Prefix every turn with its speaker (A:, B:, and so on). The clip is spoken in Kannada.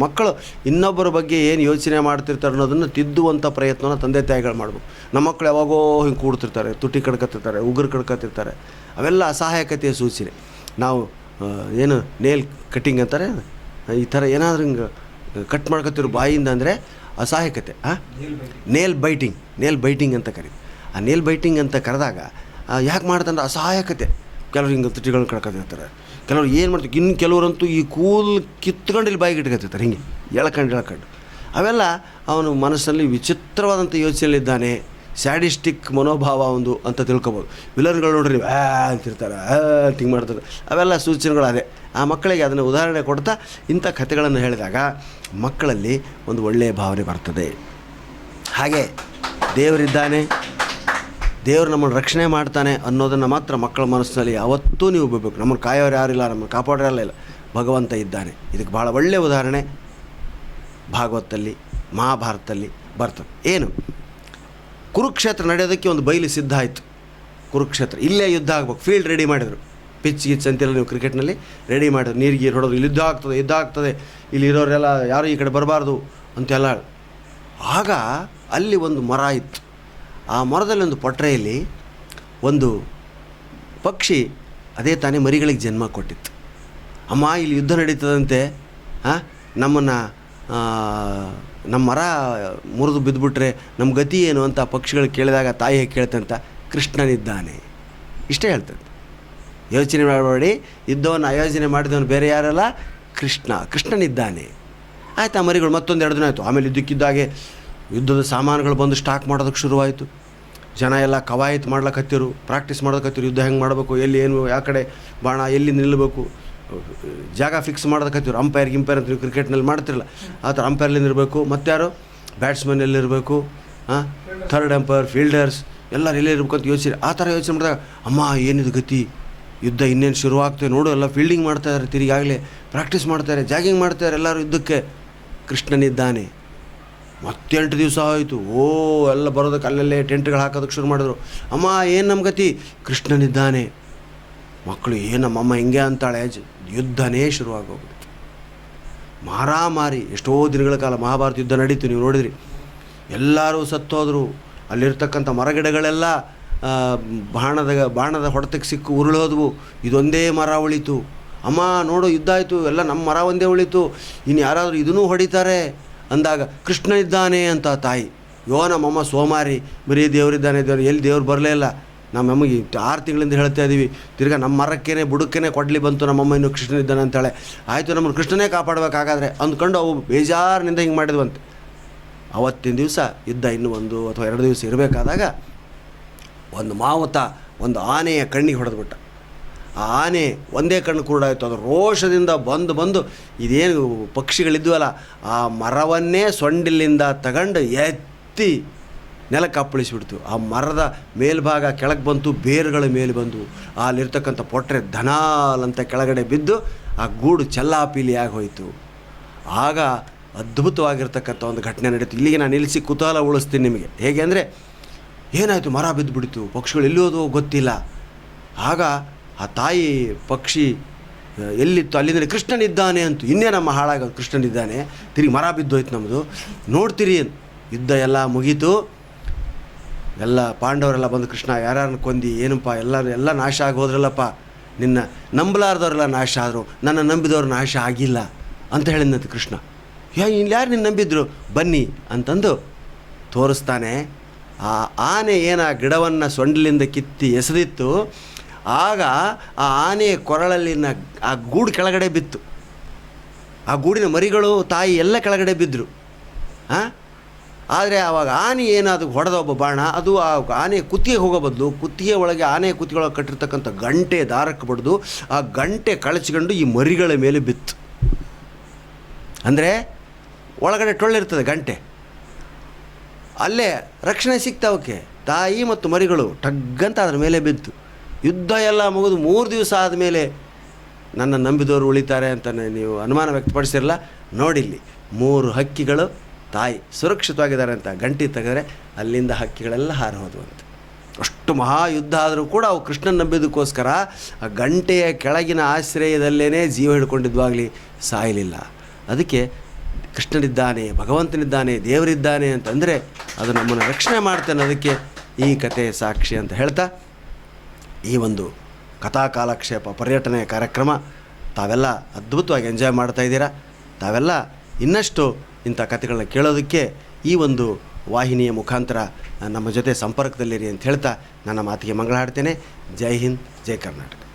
A: ಮಕ್ಕಳು ಇನ್ನೊಬ್ಬರ ಬಗ್ಗೆ ಏನು ಯೋಚನೆ ಮಾಡ್ತಿರ್ತಾರೆ ಅನ್ನೋದನ್ನು ತಿದ್ದುವಂಥ ಪ್ರಯತ್ನನ ತಂದೆ ತಾಯಿಗಳು ಮಾಡಬೇಕು. ನಮ್ಮ ಮಕ್ಕಳು ಯಾವಾಗೋ ಹಿಂಗೆ ಕೂಡ್ತಿರ್ತಾರೆ, ತುಟಿ ಕಡ್ಕೊತಿರ್ತಾರೆ, ಉಗುರು ಕಡ್ಕೊತಿರ್ತಾರೆ, ಅವೆಲ್ಲ ಅಸಹಾಯಕತೆಯ ಸೂಚನೆ. ನಾವು ಏನು ನೇಲ್ ಕಟ್ಟಿಂಗ್ ಅಂತಾರೆ, ಈ ಥರ ಏನಾದರೂ ಹಿಂಗೆ ಕಟ್ ಮಾಡ್ಕೊತಿರೋ ಬಾಯಿಂದ ಅಂದರೆ ಅಸಹಾಯಕತೆ ಹಾಂ ನೇಲ್ ಬೈಟಿಂಗ್ ನೇಲ್ ಬೈಟಿಂಗ್ ಅಂತ ಕರಿ ಆ ನೇಲ್ ಬೈಟಿಂಗ್ ಅಂತ ಕರೆದಾಗ ಯಾಕೆ ಮಾಡ್ತಂದ್ರೆ ಅಸಹಾಯಕತೆ. ಕೆಲವ್ರು ಹಿಂಗೆ ತಿಟ್ಟಿಗಳನ್ನ ಕಳ್ಕೊತಿರ್ತಾರೆ ಕೆಲವ್ರು ಏನು ಮಾಡ್ತಾರೆ ಇನ್ನು ಕೆಲವರಂತೂ ಈ ಕೂಲ್ ಕಿತ್ಕೊಂಡು ಇಲ್ಲಿ ಬಾಯಿಗೆ ಇಟ್ಕೊತಿರ್ತಾರೆ ಹಿಂಗೆ ಎಳ್ಕಂಡು, ಎಳ್ಕೊಂಡು. ಅವೆಲ್ಲ ಅವನು ಮನಸ್ಸಲ್ಲಿ ವಿಚಿತ್ರವಾದಂಥ ಯೋಚನೆಯಲ್ಲಿದ್ದಾನೆ. ಸ್ಯಾಡಿಸ್ಟಿಕ್ ಮನೋಭಾವ ಒಂದು ಅಂತ ತಿಳ್ಕೊಬೋದು. ವಿಲನ್ಗಳು ನೋಡ್ರಿ ಅಂತಿರ್ತಾರೆ, ಆ ಹಿಂಗೆ ಮಾಡ್ತಾರೆ. ಅವೆಲ್ಲ ಸೂಚನೆಗಳು ಅದೇ ಆ ಮಕ್ಕಳಿಗೆ ಅದನ್ನು ಉದಾಹರಣೆ ಕೊಡ್ತಾ ಇಂಥ ಕಥೆಗಳನ್ನು ಹೇಳಿದಾಗ ಮಕ್ಕಳಲ್ಲಿ ಒಂದು ಒಳ್ಳೆಯ ಭಾವನೆ ಬರ್ತದೆ. ಹಾಗೆ ದೇವರಿದ್ದಾನೆ ದೇವರು ನಮ್ಮನ್ನು ರಕ್ಷಣೆ ಮಾಡ್ತಾನೆ ಅನ್ನೋದನ್ನು ಮಾತ್ರ ಮಕ್ಕಳ ಮನಸ್ಸಿನಲ್ಲಿ ಯಾವತ್ತೂ ನೀವು ಬಿಡಬೇಕು. ನಮ್ಮನ್ನು ಕಾಯೋರು ಯಾರಿಲ್ಲ ನಮ್ಮನ್ನು ಕಾಪಾಡೋರಲ್ಲ ಇಲ್ಲ. ಭಗವಂತ ಇದ್ದಾನೆ. ಇದಕ್ಕೆ ಭಾಳ ಒಳ್ಳೆಯ ಉದಾಹರಣೆ ಭಾಗವತಲ್ಲಿ ಮಹಾಭಾರತದಲ್ಲಿ ಬರ್ತದೆ. ಏನು? ಕುರುಕ್ಷೇತ್ರ ನಡೆಯೋದಕ್ಕೆ ಒಂದು ಬಯಲು ಸಿದ್ಧ ಆಯಿತು. ಕುರುಕ್ಷೇತ್ರ. ಇಲ್ಲೇ ಯುದ್ಧ ಆಗ್ಬೇಕು. ಫೀಲ್ಡ್ ರೆಡಿ ಮಾಡಿದರು. ಪಿಚ್ ಗಿಚ್ ಅಂತೆಲ್ಲ ನೀವು ಕ್ರಿಕೆಟ್ನಲ್ಲಿ ರೆಡಿ ಮಾಡಿದ್ರು. ನೀರು, ಗೀರು ಹೊಡೋದು ಇಲ್ಲಿ ಯುದ್ಧ ಆಗ್ತದೆ ಯುದ್ಧ ಆಗ್ತದೆ. ಇಲ್ಲಿ ಇರೋರೆಲ್ಲ ಯಾರು ಈ ಕಡೆ ಬರಬಾರ್ದು ಅಂತೆಲ್ಲ. ಆಗ ಅಲ್ಲಿ ಒಂದು ಮರ ಇತ್ತು. ಆ ಮರದಲ್ಲಿ ಒಂದು ಪೊಟ್ರೆಯಲ್ಲಿ ಒಂದು ಪಕ್ಷಿ ಅದೇ ತಾನೇ ಮರಿಗಳಿಗೆ ಜನ್ಮ ಕೊಟ್ಟಿತ್ತು. ಅಮ್ಮ, ಇಲ್ಲಿ ಯುದ್ಧ ನಡೀತದಂತೆ ಹಾಂ ನಮ್ಮನ್ನು ನಮ್ಮ ಮರ ಮುರಿದು ಬಿದ್ದುಬಿಟ್ರೆ ನಮ್ಮ ಗತಿ ಏನು ಅಂತ ಪಕ್ಷಿಗಳು ಕೇಳಿದಾಗ ತಾಯಿ ಕೇಳ್ತಂತ ಕೃಷ್ಣನಿದ್ದಾನೆ. ಇಷ್ಟೇ ಹೇಳ್ತಂತೆ ಯೋಚನೆ ಮಾಡಬೇಡಿ, ಯುದ್ಧವನ್ನು ಆಯೋಜನೆ ಮಾಡಿದವನು ಬೇರೆ ಯಾರಲ್ಲ, ಕೃಷ್ಣ, ಕೃಷ್ಣನಿದ್ದಾನೆ. ಆಯ್ತು ಆ ಮರಿಗಳು ಮತ್ತೊಂದು ಎರಡು ದಿನ ಆಯಿತು. ಆಮೇಲೆ ಇದ್ದಕ್ಕಿದ್ದಾಗೆ ಯುದ್ಧದ ಸಾಮಾನುಗಳು ಬಂದು ಸ್ಟಾಕ್ ಮಾಡೋದಕ್ಕೆ ಶುರುವಾಯಿತು. ಜನ ಎಲ್ಲ ಕವಾಯತ್ ಮಾಡ್ಲಕತ್ತಿರು ಪ್ರಾಕ್ಟೀಸ್ ಮಾಡೋದಕ್ಕತ್ತಿರು ಯುದ್ಧ ಹೆಂಗೆ ಮಾಡಬೇಕು, ಎಲ್ಲಿ ಏನು, ಯಾವ ಕಡೆ ಬಾಣ, ಎಲ್ಲಿ ನಿಲ್ಲಬೇಕು ಜಾಗ ಫಿಕ್ಸ್ ಮಾಡೋದಕ್ಕತ್ತಿರು ಅಂಪೈರ್ ಗಿಂಪೈರ್ ಅಂತ ನೀವು ಕ್ರಿಕೆಟ್ನಲ್ಲಿ ಮಾಡ್ತಿರಲ್ಲ, ಆ ಥರ ಅಂಪೈರ್ಲಿಂದ ಇರಬೇಕು. ಯಾರು? ಬ್ಯಾಟ್ಸ್ಮನ್ ಎಲ್ಲಿರಬೇಕು ಹಾಂ ಥರ್ಡ್ ಅಂಪೈರ್ ಫೀಲ್ಡರ್ಸ್ ಎಲ್ಲರೂ ಎಲ್ಲೇ ಇರಬೇಕು ಅಂತ ಯೋಚನೆ ಆ ಥರ ಯೋಚನೆ ಮಾಡಿದಾಗ, ಅಮ್ಮ, ಏನಿದು ಗತಿ? ಯುದ್ಧ ಇನ್ನೇನು ಶುರುವಾಗ್ತದೆ ನೋಡು, ಎಲ್ಲ ಫೀಲ್ಡಿಂಗ್ ಮಾಡ್ತಾಯಿದ್ದಾರೆ ತಿರುಗಾಗಲೇ ಪ್ರಾಕ್ಟೀಸ್ ಮಾಡ್ತಾರೆ ಜಾಗಿಂಗ್ ಮಾಡ್ತಾರೆ ಎಲ್ಲರೂ ಯುದ್ಧಕ್ಕೆ. ಕೃಷ್ಣನಿದ್ದಾನೆ. ಮತ್ತೆಂಟು ದಿವಸ ಆಯಿತು. ಓ, ಎಲ್ಲ ಬರೋದಕ್ಕೆ ಅಲ್ಲಲ್ಲೇ ಟೆಂಟ್ಗಳು ಹಾಕೋದಕ್ಕೆ ಶುರು ಮಾಡಿದ್ರು. ಅಮ್ಮ, ಏನು ನಮ್ಮ ಗತಿ? ಕೃಷ್ಣನಿದ್ದಾನೆ. ಮಕ್ಕಳು, ಏನು ನಮ್ಮಮ್ಮ ಹಿಂಗೆ ಅಂತಾಳೆ? ಯುದ್ಧನೇ ಶುರುವಾಗೋಗ್ಬಿಡ್ತು ಮಾರಾಮಾರಿ, ಎಷ್ಟೋ ದಿನಗಳ ಕಾಲ ಮಹಾಭಾರತ ಯುದ್ಧ ನಡೀತು, ನೀವು ನೋಡಿದ್ರಿ. ಎಲ್ಲರೂ ಸತ್ತೋದ್ರು. ಅಲ್ಲಿರ್ತಕ್ಕಂಥ ಮರಗಿಡಗಳೆಲ್ಲ ಬಾಣದ ಬಾಣದ ಹೊಡೆತಕ್ಕೆ ಸಿಕ್ಕು, ಉರುಳೋದ್ವು. ಇದೊಂದೇ ಮರ ಉಳಿತು. ಅಮ್ಮ, ನೋಡು, ಯುದ್ಧ ಆಯಿತು. ಎಲ್ಲ ನಮ್ಮ ಮರ ಒಂದೇ ಉಳಿತು. ಇನ್ನು ಯಾರಾದರೂ ಇದನ್ನೂ ಹೊಡಿತಾರೆ. ಅಂದಾಗ ಕೃಷ್ಣ ಇದ್ದಾನೆ ಅಂತ ತಾಯಿ. ಯೋ ನಮ್ಮಮ್ಮ ಸೋಮಾರಿ, ಬರೀ ದೇವರಿದ್ದಾನೆ ದೇವರು, ಎಲ್ಲಿ ದೇವ್ರು ಬರಲೇ ಇಲ್ಲ. ನಮ್ಮಮ್ಮಗೆ ಆರು ತಿಂಗಳಿಂದ ಹೇಳ್ತಾ ಇದ್ದೀವಿ ತಿರ್ಗಾ ನಮ್ಮ ಮರಕ್ಕೇನೆ, ಬುಡಕ್ಕೇನೆ ಕೊಡ್ಲಿ ಬಂತು ನಮ್ಮಮ್ಮ ಇನ್ನು ಕೃಷ್ಣ ಇದ್ದಾನೆ ಅಂತಾಳೆ. ಆಯಿತು ನಮ್ಮನ್ನು ಕೃಷ್ಣನೇ ಕಾಪಾಡಬೇಕಾಗಾದ್ರೆ ಅಂದ್ಕೊಂಡು ಅವು ಬೇಜಾರಿನಿಂದ ಹಿಂಗೆ ಮಾಡಿದ್ವಂತೆ. ಅವತ್ತಿನ ದಿವಸ ಯುದ್ಧ ಇನ್ನೂ ಒಂದು ಅಥವಾ ಎರಡು ದಿವಸ ಇರಬೇಕಾದಾಗ ಒಂದು ಮಾವುತ ಒಂದು ಆನೆಯ ಕಣ್ಣಿಗೆ ಹೊಡೆದ್ಬಿಟ್ಟ. ಆನೆ ಒಂದೇ ಕಣ್ಣು ಕುರುಡಾಯಿತು. ಅದು ರೋಷದಿಂದ ಬಂದು ಬಂದು ಇದೇನು ಪಕ್ಷಿಗಳಿದ್ವಲ್ಲ, ಆ ಮರವನ್ನೇ ಸೊಂಡಿಲಿಂದ ತಗೊಂಡು ಎತ್ತಿ ನೆಲಕ್ಕೆ ಅಪ್ಪಳಿಸಿಬಿಡ್ತು. ಆ ಮರದ ಮೇಲ್ಭಾಗ ಕೆಳಗೆ ಬಂತು, ಬೇರುಗಳ ಮೇಲೆ ಬಂದು. ಅಲ್ಲಿರ್ತಕ್ಕಂಥ ಪೊಟ್ರೆ ಧನಾಲ್ ಅಂತ ಕೆಳಗಡೆ ಬಿದ್ದು ಆ ಗೂಡು ಚೆಲ್ಲಾಪೀಲಿಯಾಗಿ ಹೋಯಿತು. ಆಗ ಅದ್ಭುತವಾಗಿರ್ತಕ್ಕಂಥ ಒಂದು ಘಟನೆ ನಡೀತು. ಇಲ್ಲಿಗೆ ನಾನು ನಿಲ್ಲಿಸಿ ಕುತೂಹಲ ಉಳಿಸ್ತೀನಿ ನಿಮಗೆ. ಹೇಗೆ ಅಂದರೆ, ಏನಾಯಿತು ಮರ ಬಿದ್ದು ಬಿಡ್ತು ಪಕ್ಷಿಗಳು ಎಲ್ಲಿ ಗೊತ್ತಿಲ್ಲ. ಆಗ ಆ ತಾಯಿ ಪಕ್ಷಿ ಎಲ್ಲಿತ್ತು? ಅಲ್ಲಿಂದ ಕೃಷ್ಣನಿದ್ದಾನೆ ಅಂತು. ಇನ್ನೇ ನಮ್ಮ ಹಾಳಾಗ ಕೃಷ್ಣನಿದ್ದಾನೆ ತಿರುಗಿ ಮರ ಬಿದ್ದೋಯ್ತು ನಮ್ಮದು ನೋಡ್ತೀರಿ ಯುದ್ಧ ಎಲ್ಲ ಮುಗೀತು. ಎಲ್ಲ ಪಾಂಡವರೆಲ್ಲ ಬಂದು ಕೃಷ್ಣ ಯಾರ್ಯಾರನ್ನ ಕೊಂದಿ ಏನಪ್ಪ ಎಲ್ಲರೂ, ಎಲ್ಲ ನಾಶ ಆಗೋದ್ರಲ್ಲಪ್ಪ ನಿನ್ನ ನಂಬಲಾರ್ದವರೆಲ್ಲ ನಾಶ ಆದರು. ನನ್ನ ನಂಬಿದವ್ರು ನಾಶ ಆಗಿಲ್ಲ ಅಂತ ಹೇಳಿದಂತೆ ಕೃಷ್ಣ. ಯಾ ಯಾರು ನಿನ್ನ ನಂಬಿದ್ರು? ಬನ್ನಿ ಅಂತಂದು ತೋರಿಸ್ತಾನೆ. ಆ ಆನೆ ಏನು ಆ ಗಿಡವನ್ನು ಸೊಂಡಲಿಂದ ಕಿತ್ತಿ ಎಸೆದಿತ್ತು. ಆಗ ಆ ಆನೆಯ ಕೊರಳಲ್ಲಿನ ಆ ಗೂಡು ಕೆಳಗಡೆ ಬಿತ್ತು. ಆ ಗೂಡಿನ ಮರಿಗಳು, ತಾಯಿ ಎಲ್ಲ ಕೆಳಗಡೆ ಬಿದ್ದರು ಹಾಂ ಆದರೆ ಆವಾಗ ಆನೆ ಏನಾದ್ರು ಹೊಡೆದ ಒಬ್ಬ ಬಾಣ, ಅದು ಆ ಆನೆ ಕುತ್ತಿಗೆ ಹೋಗೋ ಬದಲು ಕುತ್ತಿಗೆ ಒಳಗೆ ಆನೆ ಕುತ್ತಿಗೆ ಕಟ್ಟಿರ್ತಕ್ಕಂಥ ಗಂಟೆ ದಾರಕ್ಕೆ ಬಡಿದು ಆ ಗಂಟೆ ಕಳಚ್ಕೊಂಡು ಈ ಮರಿಗಳ ಮೇಲೆ ಬಿತ್ತು. ಅಂದರೆ ಒಳಗಡೆ ಟೊಳ್ಳಿರ್ತದೆ ಗಂಟೆ. ಅಲ್ಲೇ ರಕ್ಷಣೆ ಸಿಗ್ತಾವಕ್ಕೆ. ತಾಯಿ ಮತ್ತು ಮರಿಗಳು ಟಗ್ಗಂತ ಅದ್ರ ಮೇಲೆ ಬಿದ್ದು. ಯುದ್ಧ ಎಲ್ಲ ಮುಗಿದು ಮೂರು ದಿವಸ ಆದಮೇಲೆ ನನ್ನ ನಂಬಿದವರು ಉಳಿತಾರೆ ಅಂತ ನೀವು ಅನುಮಾನ ವ್ಯಕ್ತಪಡಿಸಿರಲ್ಲ, ನೋಡಿಲ್ಲಿ. ಮೂರು ಹಕ್ಕಿಗಳು ತಾಯಿ ಸುರಕ್ಷಿತವಾಗಿದ್ದಾರೆ ಅಂತ ಗಂಟಿ ತೆಗೆದರೆ ಅಲ್ಲಿಂದ ಹಕ್ಕಿಗಳೆಲ್ಲ ಹಾರಿ ಹೋದವು ಅಂತ ಅಷ್ಟು ಮಹಾಯುದ್ಧ ಆದರೂ ಕೂಡ ಅವು ಕೃಷ್ಣನ ನಂಬಿದ್ದಕ್ಕೋಸ್ಕರ ಆ ಗಂಟೆಯ ಕೆಳಗಿನ ಆಶ್ರಯದಲ್ಲೇ ಜೀವ ಹಿಡ್ಕೊಂಡಿದ್ವಾಗಲಿ ಸಾಯಲಿಲ್ಲ. ಅದಕ್ಕೆ ಕೃಷ್ಣನಿದ್ದಾನೆ, ಭಗವಂತನಿದ್ದಾನೆ, ದೇವರಿದ್ದಾನೆ ಅಂತಂದರೆ ಅದು ನಮ್ಮನ್ನು ರಕ್ಷಣೆ ಮಾಡ್ತಾನೆ ಅದಕ್ಕೆ ಈ ಕತೆ ಸಾಕ್ಷಿ ಅಂತ ಹೇಳ್ತಾ ಈ ಒಂದು ಕಥಾ ಕಾಲಕ್ಷೇಪ, ಪರ್ಯಟನೆ ಕಾರ್ಯಕ್ರಮ ತಾವೆಲ್ಲ ಅದ್ಭುತವಾಗಿ ಎಂಜಾಯ್ ಮಾಡ್ತಾ ಇದ್ದೀರಾ? ತಾವೆಲ್ಲ ಇನ್ನಷ್ಟು ಇಂಥ ಕಥೆಗಳನ್ನ ಕೇಳೋದಕ್ಕೆ ಈ ಒಂದು ವಾಹಿನಿಯ ಮುಖಾಂತರ ನಮ್ಮ ಜೊತೆ ಸಂಪರ್ಕದಲ್ಲಿರಿ ಅಂತ ಹೇಳ್ತಾ ನನ್ನ ಮಾತಿಗೆ ಮಂಗಳ ಹಾಡ್ತೇನೆ ಜೈ ಹಿಂದ್, ಜೈ ಕರ್ನಾಟಕ.